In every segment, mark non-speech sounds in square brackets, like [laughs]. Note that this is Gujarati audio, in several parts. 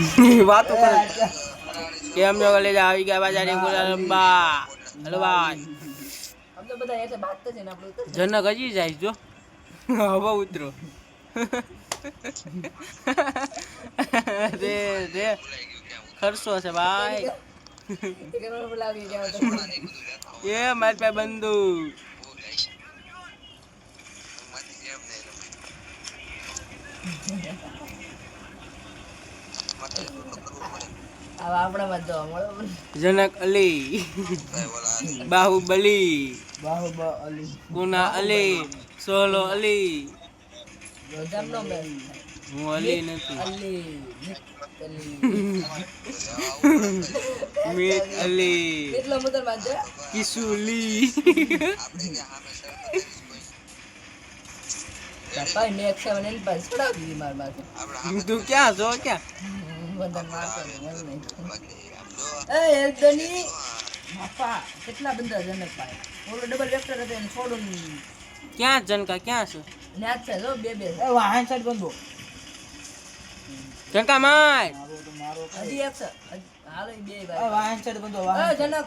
[laughs] વાતો કરે. કેમ છો? કલેજ આવી ગયા બાજારી ગુલાબા હલો ભાઈ. બધા એટલે બાત છે ને આપણે જનક હજી જાય જો. હવે ઉતરો. રે રે. ખર્ચો છે ભાઈ. એ મારી પાસે બંધુ હવે આપણામાં જ જોવા મળે જનક અલી બાહુબલી અલી સોલો અલી. હું અલી નથી. અલી મીત માથે તું ક્યાં છો? ક્યાં? બધા નહીં. એ એલ્દની બાપા કેટલા બંદા જનક ભાઈ ઓલો ડબલ વેક્ટર હતો એને છોડું ક્યાં જનકા ક્યાં છે? ન્યાજ છે જો બે બે. જનકા માય હજી એક છે. હજી- હાલો ઈ બે ભાઈ એ જનક.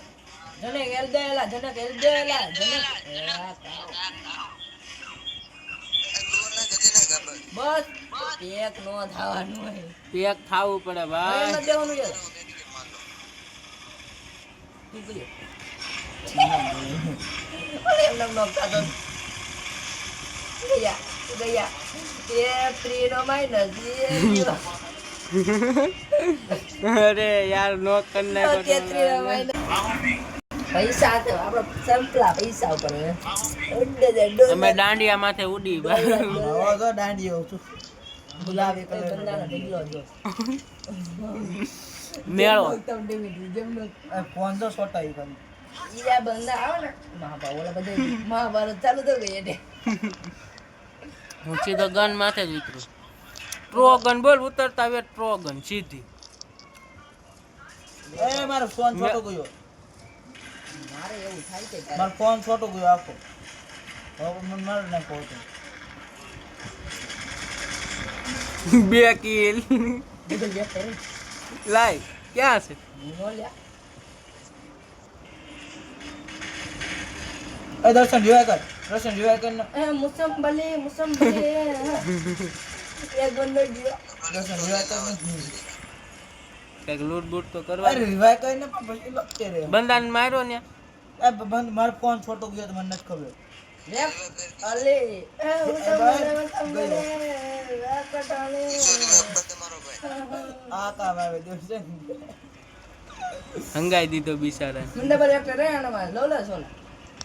જનક એલ્દેલા જનક એલ્દેલા જનક. એ. બસ. એક નો થવાનું હોય. પેક થાવું પડે ભાઈ. એમ જ દેવાનું છે. તું કયો અરે એમ નામ નામ થતો. ગયા ગયા. એ ત્રી નો માઇનસ અરે યાર નો કર નાખો તેત્રી નો માઇનસ પૈસા તો આપડે સંપલા પૈસા ઉપર હે. ઉડે જાય, ડોલે. અમે દાંડિયા માથે ઉડી ગુલાબી કલર જો. મેળો. એકદમ ડીવી જેમનો ઈરા બંદા આવે ને. મહાભારત ઓલા બધા મહાભારત ચાલુ તો ગઈ એટલે હું સીધો ગન માથે જ ઉતરું. ટ્રો ગન બોલ ઉતરતા વેટ ટ્રો ગન સીધી મારો ફોન છોટો ગયો. મારે એવું થાય છે મારો ફોન છોટો ગયો આખો. હવે મને મારે ના પહોંચે બે કિલ. લાય ક્યાં છે? એ દર્શન જોયા કર દર્શન જોયા કર ને. એ મુસંબલી મુસંબલી. એક બંદો ગયો દર્શન જોયા કર કંઈક લૂટ બૂટ તો કરવા અરે રિવાય કર ને પણ પછી લખતે રે બંદાને માર્યો ને એ બંધ મારો ફોન છોટો ગયો તો મને નથી ખબર. હંગાઈ દીધો બિચારા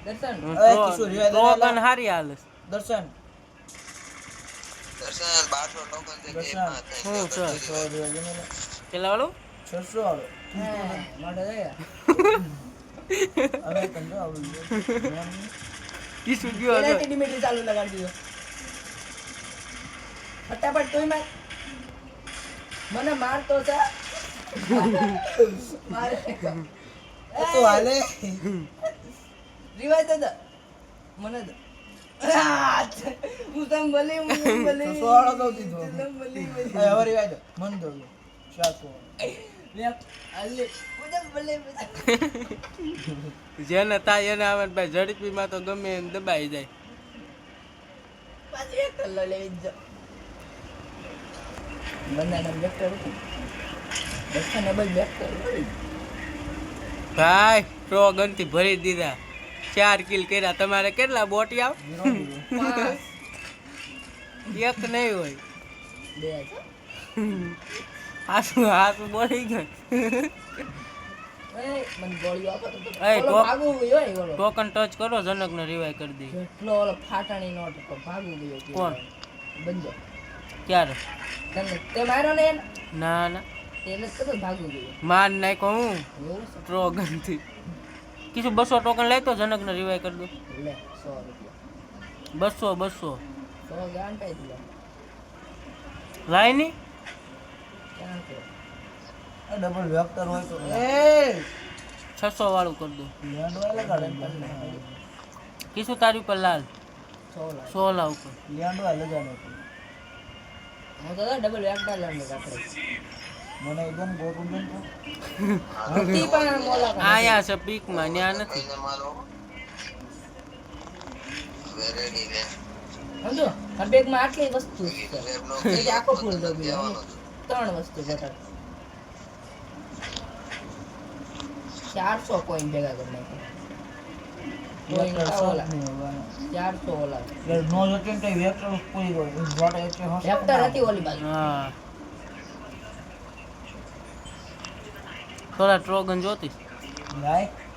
દર્શન. હારી હાલ. દર્શન. કેટલા વાળું? છસો વાળો છે વાળું આવે હવે તને જો આવડું છે. કિસુ ગયો એને ચાલુ લગાડી દીધો. ફટાફટ તોય માર. મને મારતો છે. [laughs] મારે. તો [laughs] હાલે. [laughs] રિવાજ દે. મને દે. હું તમ ભલી હું ભલી. છસો વાળો દઉં દીધો તમ ભલી ભલી. હવે રિવાય દો. મન દો ભલી જેને થાય એને આવે ને ભાઈ ઝડપીમાં તો ગમે એમ દબાઈ જાય. ભાઈ ટ્રો ગનથી ભરી દીધા. ચાર કિલ કર્યા. તમારે કેટલા બોટી આવ? એક નહીં હોય. આસુ આસુ બોલી ગયો. ટોકન ટચ કરો જનક ને રિવાય કરી દે. જેટલો ઓલો ફાટાણી નો હતો ભાગવું ગયો કે કોણ? બંજો. ક્યારે? તને તે માર્યો ને એને? ના ના. તેને કતો ભાગવું ગયો. માર નાખ્યો હું? એવું છે? ટ્રો ગનથી કીધું બસો ટોકન લાવતો જનક ને રિવાય કરી દો. લે સો રૂપિયા. બસો બસો. સો ગાન પાઈ દીધા લાયની? ક્યાં છે? એ ડબલ વેક્ટર હોય તો એ. છસો વાળું કરી દો. લેન્ડ વાય લગાડે તમને. કીધું તારી ઉપર લાલ? સોલા. ઉપર. લેન્ડ વાય લગાડે હું તો ડબલ વેક્ટર લેવાનું આપણે મને એકદમ દો ને ગોતું દે ને તો. ઈ પણ મોલા. આયા છે પીકમાં ત્યાં નથી. સમજો? આ બેગમાં આટલી વસ્તુ છે. આખો ફૂલ ડબ્બી ત્રણ વસ્તુ બટર ચારસો કોઈન ભેગા કરી નાખ્યા કોઈન વેક્ટર ઓલા શોખ નહીં હોવાનો. ચારસો ઓલા એટલે નો જોતી ને તો એ વેક્ટર પૂરી ગયો. એ જોડે એટલે હશે વેક્ટર કોઈન ભેગા કરી હા. થોડા ટ્રોગન જોતી.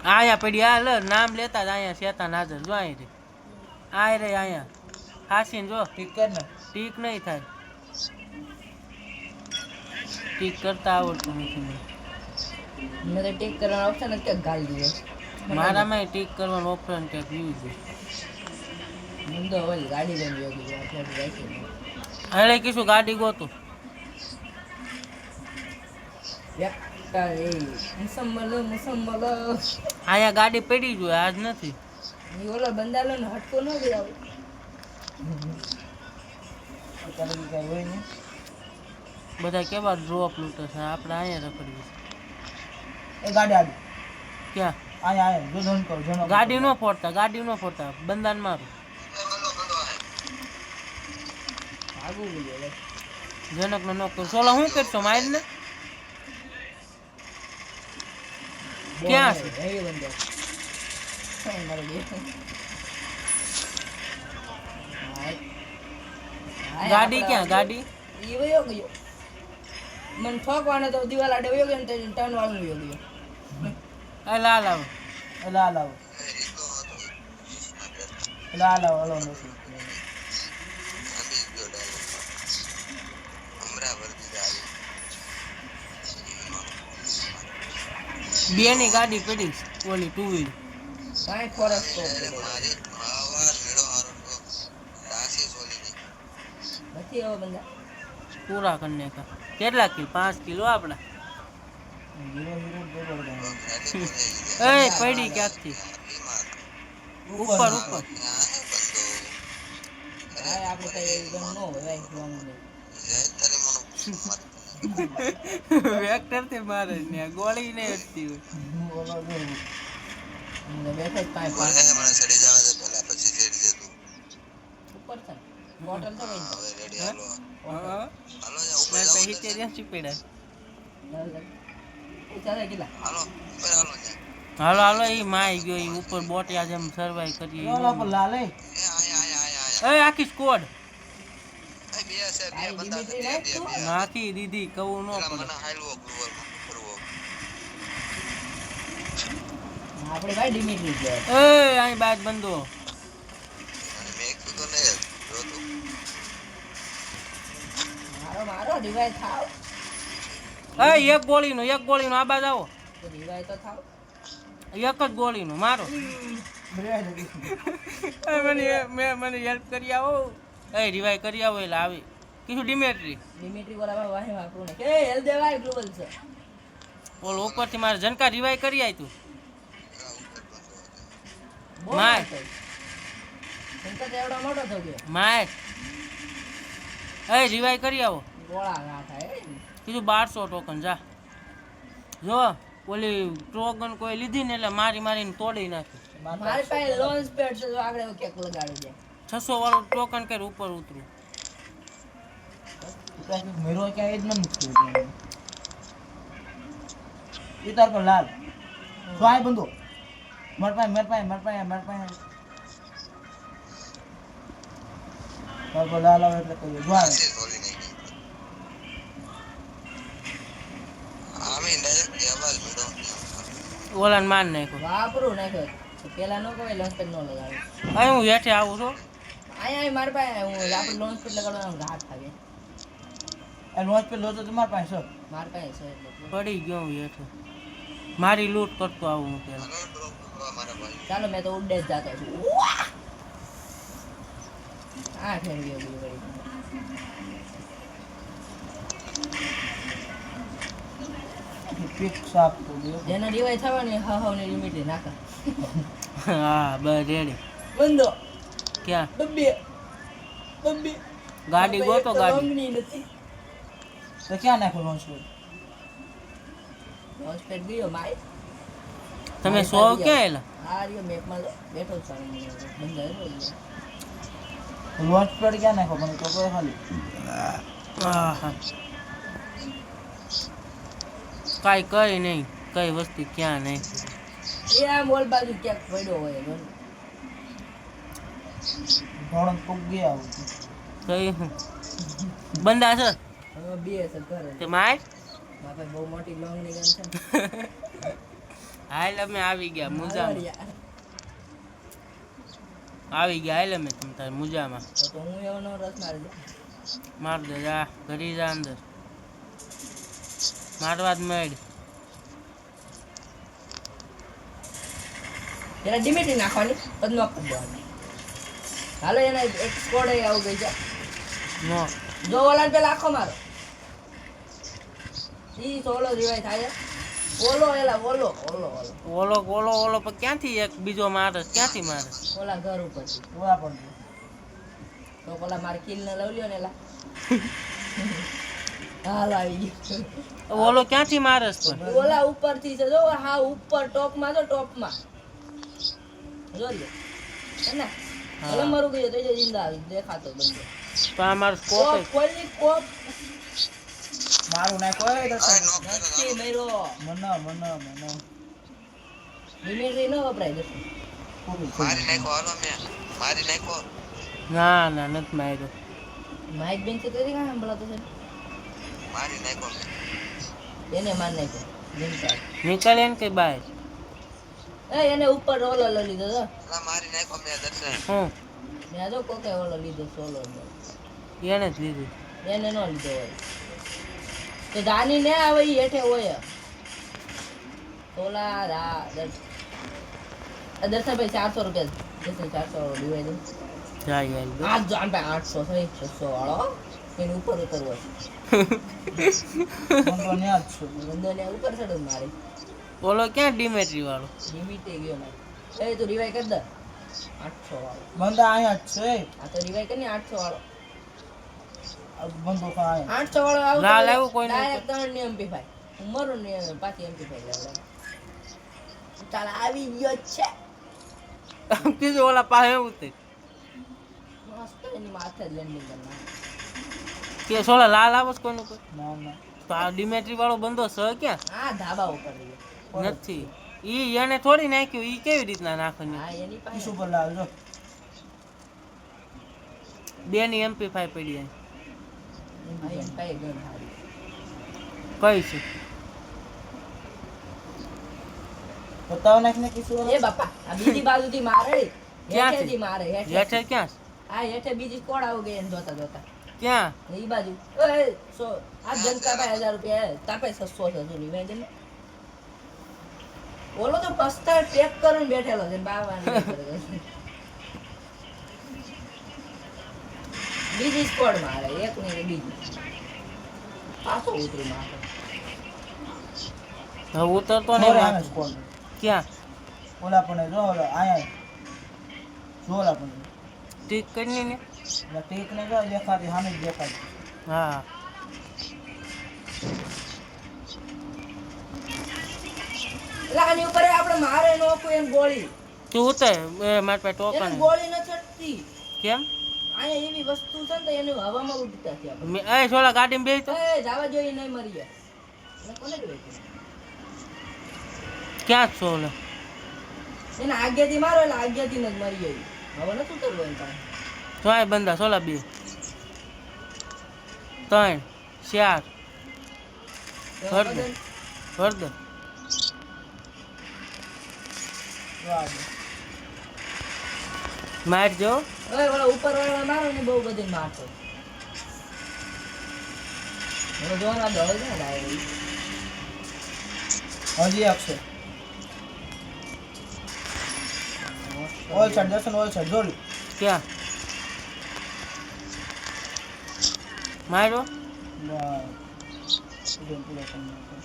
આયા પડી આ લે નામ લેતા જ આયા શેતાન હાજર. જો અહીં રે આય રે આયા હાસીન જો. ઠીક કર ને. ટીક નહીં થાય. ટીક કરતા આવડતું નથી મેં તો ટેક કરવાનો ઓપ્શન જ ક્યાંક ગાલી દીધો. મારામાં ટીક કરવાનું ઓપ્શન ક્યાંક યુઝ છે મને તો ઓલી ગાડી લઈને ગયો કીધું આપણે રાખી અરે કીશું ગાડી ગોતું. અહીંયા ગાડી પડી જોઈએ આજ નથી. ઓલો બંદાલો ને હટકો ન ગયો. બધા કેવા ડ્રોપ લૂટે છે આપણે અહીંયા રખડવી છે. એ ગાડી આવી. ક્યાં અહીંયા આયા. જો ધન કરો, જણો. ગાડી નો ફોડતા ગાડી નો ફોડતા બંધાન મારું ગયો જનક નો નોકર સોલા હું કરશો માર ને ક્યાં છે? બંદો મારો બે ગાડી ક્યાં ગાડી ઈ વયો ગયો મને ઠોકવાનો તો દિવાલ આડે વયો ગયો ને ટર્ન વાળું વયો ગયો આવ એટલે આ લાવો. એટલે લાવો, હાલો નથી. બે ગાડી પડી. ઓલી ટુ વ્હીલ કાંઈ ફરક તો નથી એવો પૂરા કરી કેટલા કિલો? પાંચ કિલો આપડા હીરો હીરો જ બરોબર ગણાય. એ પડી ક્યાંથી ઉપર ઉપર. વેક્ટરથી મારે ને ગોળી ને અટતી હોય ઉપર હાલો હાલો એ માય ગયો એ ઉપર બોટિયા જેમ સર્વાઈવ કરીએ એ. આખી સ્કોડ નાખ દીધી કવું ન આપણે ભાઈ ડિમિટ્રી જ એ અહીં બાજ બંધો. મારો મારો ડિવાઇસ થાવ. એ એક ગોળીનું એક ગોળીનું આ બાજ આવો. રિવાય એક જ ગોળીનું મારો. મને મેં મને હેલ્પ કરી આવો. એ રિવાઈ કરી આવો એટલે આવી. કીધું ડિમેટ્રી. ડિમેટ્રી બોલા વાહે વાપરું ને કે હેલ દેવાય ગ્લોબલ છે. ઓલો ઉપરથી મારે જનકા રિવાઈ કરી આવી તું. માય. મોટો. શંકર મોટો થઈ ગયો. માય એ રિવાય કરી આવો. ગોળા ના થાય કીધું બારસો ટોકન જા. જો ઓલી ટોકન કોઈ લીધી ને એટલે મારી મારીને તોડી નાખી. મારી પાસે લોન્ચ પેડ છે જો આગળ કેક લગાડી દે. છસો વાળું ટોકન કરી ઉપર ઉતરું. મેરો ક્યાંય જ ન મૂક્યો ત્યાં. તાર પર લાલ. તો આય બંધો. માર પાસે માર પાસે માર પાસે માર પાસે. તાર પર લાલ આવે એટલે કહીએ જો આવે. ઓલાને માર નાખ્યો. વાપરું નાખ્યો. પેલા નો કોઈ લોન્ચ પેડ નો લગાડે. અહીં હું હેઠે આવું છું. અહીંયા અહીં મારી પાસે હું આપણે લોન્ચ પેડ લગાડવાનો ઘાટ થાય. એ નોચ પે લો તો તમારા પાસે છે. મારી પાસે છે એટલે પડી ગયો હું હેઠે. મારી લૂંટ કરતો આવું હું પેલા. ચાલો મેં તો ઉડે જ જાતો છું. આ ઠેર ગયો બધું સાફ તો દે જેને રિવાય થવાની હા હા ને લિમિટ નાખા. હા બસ રેડી. બંધો. ક્યાં? બબ્બે. બબ્બે. ગાડી ગોતો ગાડી. નથી. તો ક્યાં નાખો લોન્ચ પે લોન્ચ પેડ ગયો માય તમે સો ક્યાં આવેલા આ રહ્યો મેપમાં બેઠો છું બંધ લોન્ચ પેડ ક્યાં નાખો મને તો ખાલી. ખાલી આહા. કાંઈ કઈ નહીં કઈ વસ્તુ ક્યાં નહીં. એ આ મોલ બાજુ ક્યાંક પડ્યો હોય ગણ. ઘણો ગયા કઈ બંદા છે? બે છે ઘરે. તે માય? બાપા બહુ મોટી લોંગની ગન છે હાલ અમે આવી ગયા મુજામાં. આવી ગયા હાલ અમે તમ તાર મુજામાં. તો તો હું એવો નો રસ મારી. માર દે જા ઘરી જા અંદર. મારવા જ મેળ. એને ડિમિટી નાખવાની નોક કરી દેવાની હાલો એના એક સ્કોડ આવું ગઈ છે નો. જો ઓલા પેલા આખો મારો. ઈ સોલો રિવાય થાય ઓલો એલા ઓલો ઓલો ઓલો. ઓલો ઓલો ઓલો પણ ક્યાંથી એક બીજો મારે? ક્યાંથી મારે? ઓલા ઘર ઉપરથી ઓલા પણ તો ઓલા મારી કિલ ને લવ લ્યો ને એલા. [laughs] હાલ આવી ગયું ઓલો ક્યાંથી મારે પણ? ઓલા ઉપરથી છે જો હા ઉપર ટોપમાં જો ટોપમાં. જો લે હે ને. ઓલો મરું ગયો તો જિંદા આવી દેખાતો બંદો તો આ મારો કોપ કોઈ કોપ મારું નાખો એ દર્શન નથી મેરો મન મન મને ડિમિટ્રી ન વપરાય જશે મારી નાખો હાલો મે. મારી નાખો. ના ના નથી માર્યો. માઇક બેન છે તેથી કાં સંભળાતું છે. મારી નાખો એને માર નાખ્યો જીમતા નીકળે ને કે બાય. એ એને ઉપર રોલો લઈ લીધો તો. મારી નાખો મેં દર્શન. હું મેં તો કોકે ઓલો લીધો સોલો એને જ લીધો. એને નો લીધો હોય. તો દાની ને આવે ઈ હેઠે હોય. ઓલા રા દર્શન આ દર્શનભાઈ ચારસો રૂપિયા દર્શન ચારસો વાળો ડિવાઈડ. જાય યાર આ જ જાણ ભાઈ આઠસો થઈ છસો વાળો. એની ઉપર ઉતરવો [laughs] છે ઉપર ચડું મારે. બોલો ક્યાં ડિમેટ્રી વાળો? ડિમિટે ગયો મારે. એ તું રિવાઈ કર દે. આઠસો વાળો. બંદા અહીંયા જ છે. આ તો રિવાઈ કરી આઠસો વાળો. બંદો આઠસો ડાયરેક્ટ ત્રણની એમપી ને પાછી એમપી ફાઈ લેવડે ચાલ આવી ગયો છે. કીધું ઓલા પાસે ઉતર. મસ્ત એની માથે લેન્ડિંગ કરના કે સોલા લાલ આવે છે કોઈનું કોઈ? ના ના. તો આ ડિમેટ્રી વાળો બંધો સ ક્યાં આ ધાબા ઉપર નથી. ઈ એને થોડી નાખ્યું ઈ કેવી રીતના નાખવાની? હા એની પાસે. ઉપર લાવ જો. બે ની એમપી ફાઈવ પડી કઈ છે? બતાવો નાખને કીશું એ બાપા આ બીજી બાજુથી મારે. ક્યાં છે? મારે હેઠે ક્યાં છે? આ હેઠે બીજી કોડ આવ ગઈ એને જોતા જોતા. ક્યાં? એ બાજુ. ઓય સો આ જન પાસે હજાર રૂપિયા તાર સસ્તો છે જો લીવાય દે ને ઓલો તો પસ્તા ટેક કરીને બેઠેલો છે બાવાની બીજી સ્કોડ મારે એક ને બીજી. પાછો ઉતરી મારે. હવે ઉતરતો નહીં મોરે. ક્યાં? ઓલા પણ જો ઓલા અહીંયા. જો ઓલા પણ. ટીક કરી ને. ટીક ને જો દેખાતી સામે દેખાતી હા. લાની ઉપર આપણે મારે નો કોઈ એમ ગોળી. તું ઉતે એ મારી પાસે ટોકન ગોળી ન છટતી. કેમ? અહીંયા એવી વસ્તુ છે ને તો એને હવામાં ઉડતા છે આપણે એ છોલા ગાડીમાં બેસી તો. એ જવા જોઈએ નહીં મરી જાય કોને જોઈતું? ક્યાં જ છો ઓલા એને આગેથી મારો એટલે આગેથી જ મરી જાય જોય બંદા સોલા બે. ત્રણ ચાર. એમાં હરદે. બધાને? હરદર જો આ જો. માર જો. હવે ઓલા ઉપર વાળા મારો ને બહુ બધી મારતો. હજી એક જોડી ક્યાં માર્યો બસ પૂરો પૂરો કરી નાખો.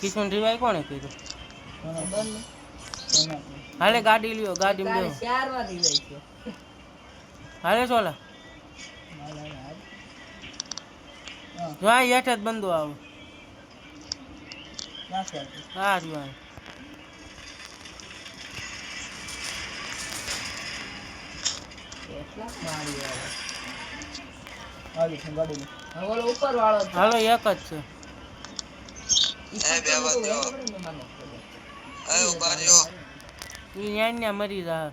કિશન રિવાય કોણે. કોને? હાલે ગાડી લ્યો ગાડી તારે લ્યો ચાર વાર થઈ છે હાલે સોલા હા, હેઠ જ બંધો આવે. હા છે. હાલો એક જ છે. ઈ મરી જા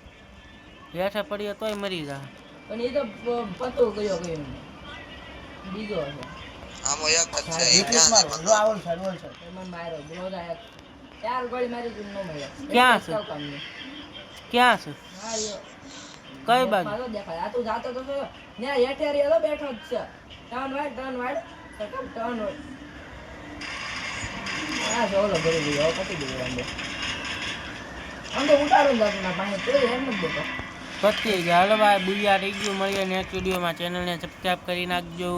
પડીએ તોય મરી જા પણ એ તો પતો ગયો બીજો આમાં એક જ છે ઈ ક્યાં છે જો આવો ઓલ સાઈડ. એ મને માર્યો ગ્રોધા એક ચાર ગોળી મારી તું નો મળ્યો. ક્યાં છે? ક્યાં છે? કઈ બાજુ? મારો દેખાય. આ તું જાતો તો ને ન્યા હેઠે રહ્યો બેઠો જ છે. Turn wide turn wide turn wide આ જો ઓલો ભરી ગયો પતી ગયું આમ અંદર તો ઉતારો જ ના પાણી તો એમ જ દેતો. પતી ગયા. હાલો ભાઈ બુયા રહી ગયું મળીએ નેક્સ્ટ વિડીયોમાં ચેનલને સબસ્ક્રાઈબ કરી નાખજો.